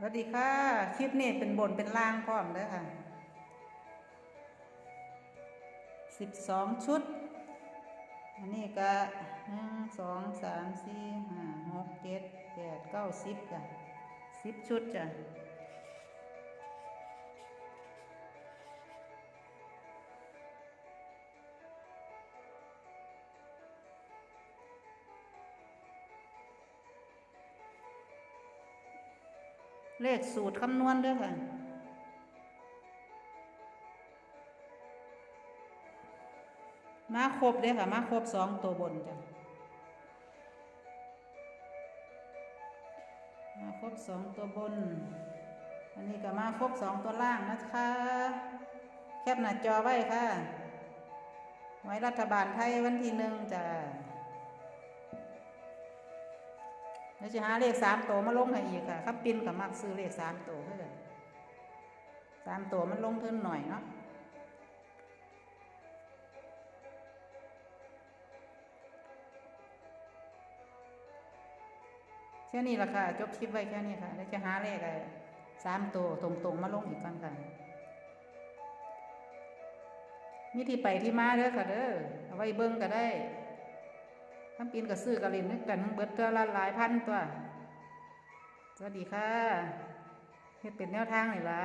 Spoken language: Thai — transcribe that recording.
สวัสดีค่ะคลิปนี้เป็นบนเป็นล่างพร้อมเด้อค่ะสิบสองชุด อันนี้ก็หนึ่งสองสามสี่ห้าหกเจ็ดแปดเก้าสิบจ้ะสิบชุดจ้ะ เลขสูตรคำนวณด้อค่ะ มาครบเด้อค่ะ มาครบสองตัวบนจ้ะ มาครบสองตัวบน อันนี้ก็มาครบสองตัวล่างนะคะ แคปหน้าจอไว้ค่ะ ไว้รัฐบาลไทยวันที่หนึ่งจ้ะ แล้วจะหาเลขสามตัวมาลงให้อีกค่ะครับปินกับมักซื้อเลขสามตัวเพื่อนสามตัวมันลงทุนหน่อยเนาะแค่นี้ละค่ะ จบคลิปไว้แค่นี้ค่ะแล้วจะหาเลขอะไรสามตัวตรงๆมาลงอีกกันค่ะมีที่ไปที่มาเด้อค่ะเด้อเอาไว้เบิ้งก็ได้ ทำปีนกับซื้อกระลินนึกกันเบิดตัวละหลายพันตัว สวัสดีค่ะเฮ็ดเป็นแนวทางเลยละ